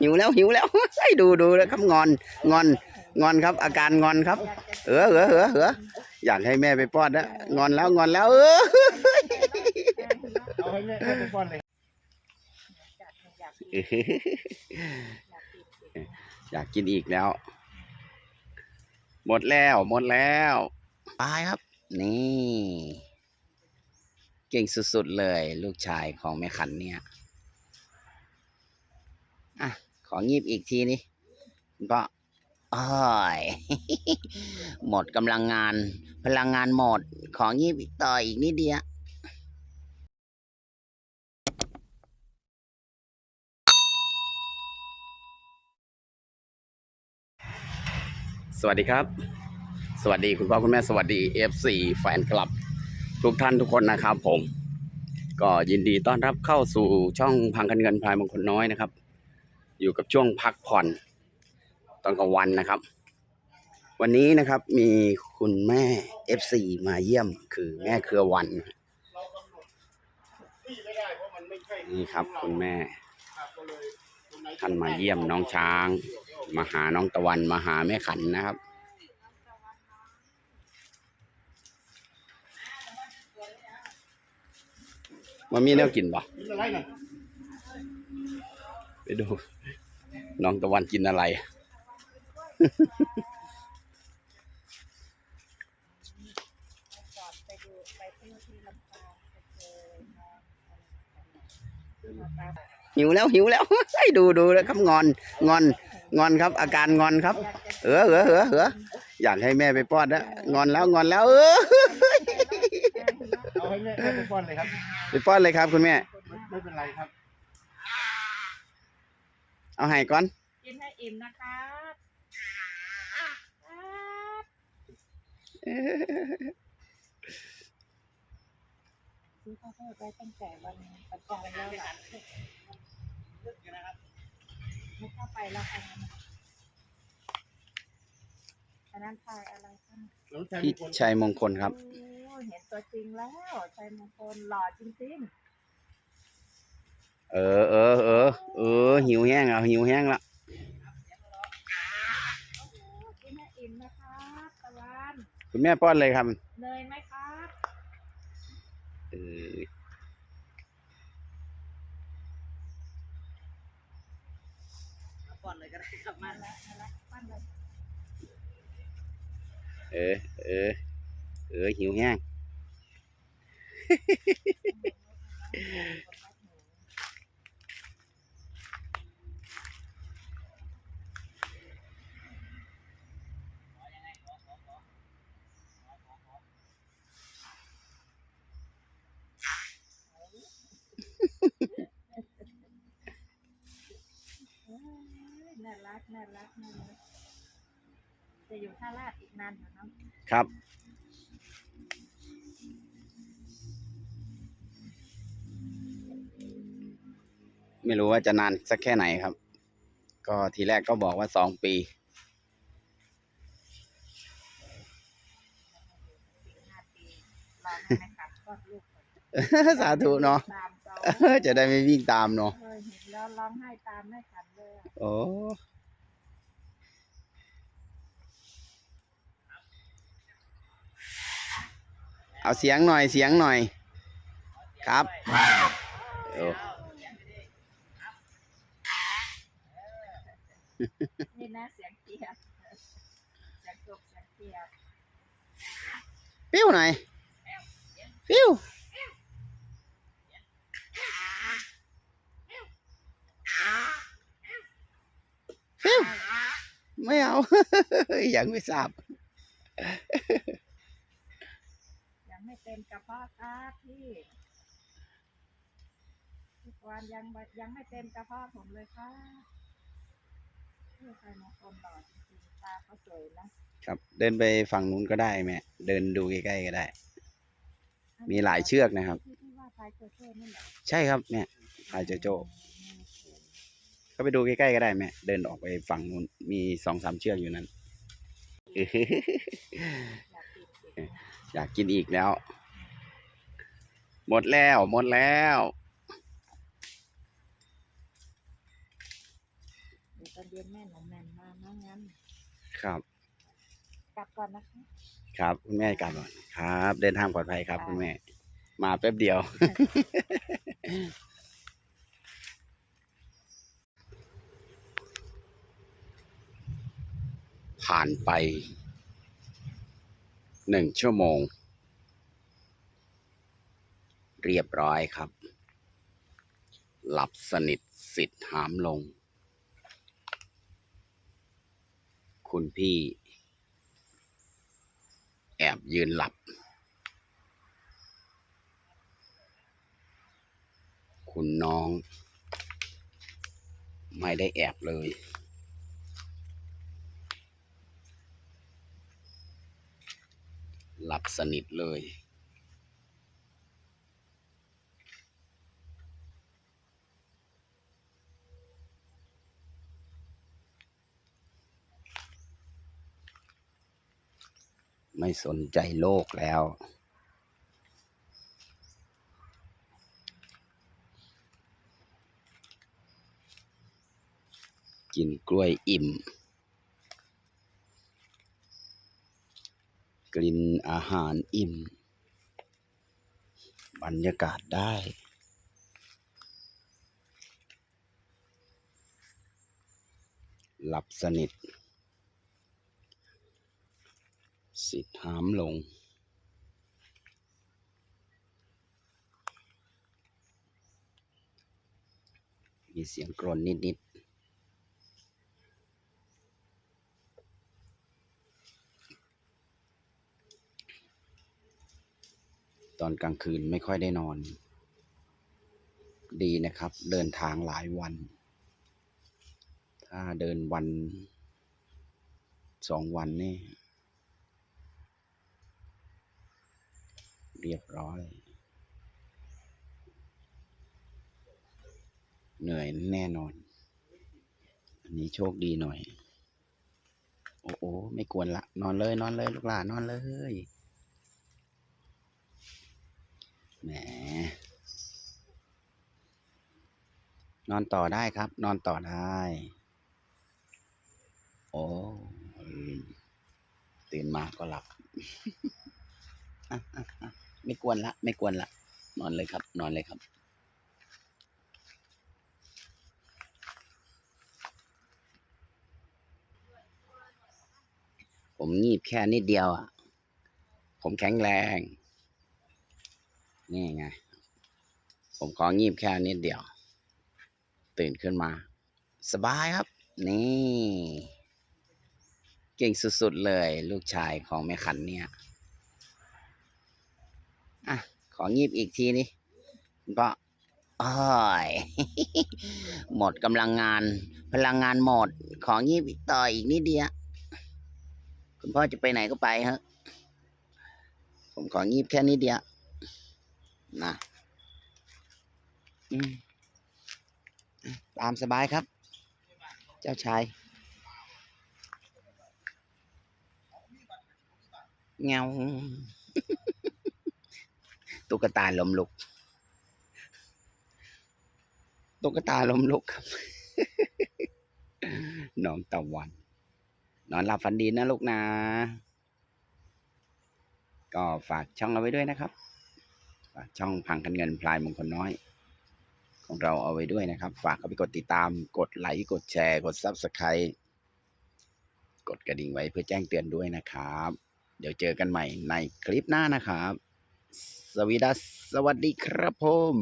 หิวแล้วหิวแล้วให้ดูดูแล้วครับงอนงอนงอนครับ อาการงอนครับเออเออเออเอออยากให้แม่ไปป้อนนะงอนแล้วงอนแล้วเออเอาให้แม่ไปป้อนเลยอยากกินอีกแล้ว หมดแล้ว หมดแล้วไปครับ นี่ เก่งสุดๆเลย ลูกชายของแม่ขันเนี่ย ของีบอีกทีนี่ก็อ้อยหมดกำลังงาน พลังงานหมด ของีบอีกต่ออีกนิดเดียวสวัสดีครับ สวัสดีคุณพ่อคุณแม่สวัสดี FC แฟนคลับ ทุกท่านทุกคนนะครับผม ก็ยินดีต้อนรับเข้าสู่ช่องพังกันเงินพลายมงคลน้อยนะครับ อยู่กับช่วงพักผ่อนตอนกลางวันนะครับ วันนี้นะครับมีคุณแม่ FC มาเยี่ยมคือแม่เครือวันนี่ครับคุณแม่ ท่านมาเยี่ยมน้องช้าง มาหาน้องตะวันมาหาแม่ขันนะครับ มันมีแนวกินปะกินอะ ไรน่ะไปดู น้องตะวันกินอะไรไปดูไปเที่ยวที่ลำปางไปเจอน้องหิวแล้วหิวแล้วให้ดูดูแล้วครับงอนงอน งอนครับ อาการงอนครับ เออเออเออเอออยากให้แม่ไปป้อนนะงอนแล้วงอนแล้ว เออเอาให้แม่แม่ไปป้อนเลยครับไปป้อนเลยครับคุณแม่ไม่ไม่เป็นไรครับ เอาให้ก่อนกินให้อิ่มนะครับซื้อข้าวโพดไว้ตั้งแต่วันประจานแล้วหลานไม่เข้าไปแล้วอันนั้นอันนั้นทายอะไรกันน้องชายพี่มีคนชัยมงคลครับ โอ้เห็นตัวจริงแล้วชัยมงคลหล่อจริง เออเออเออเออหิวแห้งแล้วหิวแห้งแล้วๆกินให้อิ่มนะครับตะวันคุณแม่ป้อนเลยครับเนยไหมครับเออมาแล้วมาแล้วปั้นเลยเออเออเออหิวแห้ง เอ้ย น่ารักน่ารักน่ารักจะอยู่ท่าลาดอีกนานอยู่เนาะครับ ไม่รู้ว่าจะนานสักแค่ไหนครับ ก็ทีแรกก็บอกว่าสองปี สี่ห้าปีรอให้แม่ขับคลอดลูกก่อนสาธุเนาะ ตามเขา จะได้ไม่วิ่งตามเนาะ เคยเห็นแล้วร้องไห้ตามแม่ขันเลยอะโอ้ เอาเสียงหน่อยเสียงหน่อย ครับโอ้นี่นะเสียงเกียบเสียงกบเสียงเกียบปิ้วหน่อยปิ้วปิ้วไม่เอายังไม่ทราบ เต็มกระเพาะครับพี่ทุกวันยังไม่ยังไม่เต็มกระเพาะผมเลยครับนี่ใครมงคลหล่อจริงๆตาเขาสวยนะครับ เดินไปฝั่งนู้นก็ได้แม่เดินดูใกล้ๆก็ได้ มีหลายเชือกนะครับที่ที่ว่าพายโจโจ้นี่แหละใช่ครับเนี่ยพายโจโจ้ก็ไปดูใกล้ๆก็ได้แม่เดินออกไปฝั่งนู้นมีสองสามเชือกอยู่นั้น อยากกินสิ อยากกินอีกแล้ว หมดแล้ว หมดแล้วตอนเย็นแม่หนูแมนมานะงั้น ครับ กลับก่อนนะคะ ครับคุณแม่กลับก่อนครับ เดินทางปลอดภัยครับ คุณแม่ มาแป๊บเดียว ผ่านไป หนึ่งชั่วโมง เรียบร้อยครับ หลับสนิทสิทธิ์หามลง คุณพี่ แอบยืนหลับ คุณน้อง ไม่ได้แอบเลย หลับสนิทเลย ไม่สนใจโลกแล้วกินกล้วยอิ่ม กลิ่นอาหารอิ่ม บรรยากาศได้ หลับสนิท สิทธามลง มีเสียงกรนนิด ๆ อนกลางคืนไม่ค่อยได้นอน ดีนะครับ เดินทางหลายวัน ถ้าเดินวันสองวันนี่ เรียบร้อย เหนื่อยแน่นอน อันนี้โชคดีหน่อย โอ้โหไม่กวนละ นอนเลย นอนเลย ลูกหลานนอนเลย แหม นอนต่อได้ครับ นอนต่อได้ โอ้ยตื่นมาก็หลับไม่กวนละ ไม่กวนละ นอนเลยครับ นอนเลยครับ ผมงีบแค่นิดเดียวอะ ผมแข็งแรง นี่ไง ผมของีบแค่นิดเดียว ตื่นขึ้นมา สบายครับ นี่ เก่งสุดๆเลย ลูกชายของแม่ขันเนี่ย อะ ของีบอีกทีนี่คุณพ่ออ้อยหมดกำลังงาน พลังงานหมด ของีบอีกต่ออีกนิดเดียวคุณพ่อจะไปไหนก็ไปฮะผมของีบแค่นิดเดียว นะตามสบายครับ เจ้าชายเงาตุ๊กตาลมลุกตุ๊กตาลมลุกครับน้องตะวัน นอนหลับฝันดีนะลูกนะ ก็ฝากช่องเอาไว้ด้วยนะครับ ช่องพังกันเงินพลายมงคลน้อย ของเราเอาไว้ด้วยนะครับ ฝากเข้าไปกดติดตามกดไลค์กดแชร์ กดซับสไครต์กดกระดิ่งไว้เพื่อแจ้งเตือนด้วยนะครับ เดี๋ยวเจอกันใหม่ในคลิปหน้านะครับ สวีดัสสวัสดีครับผม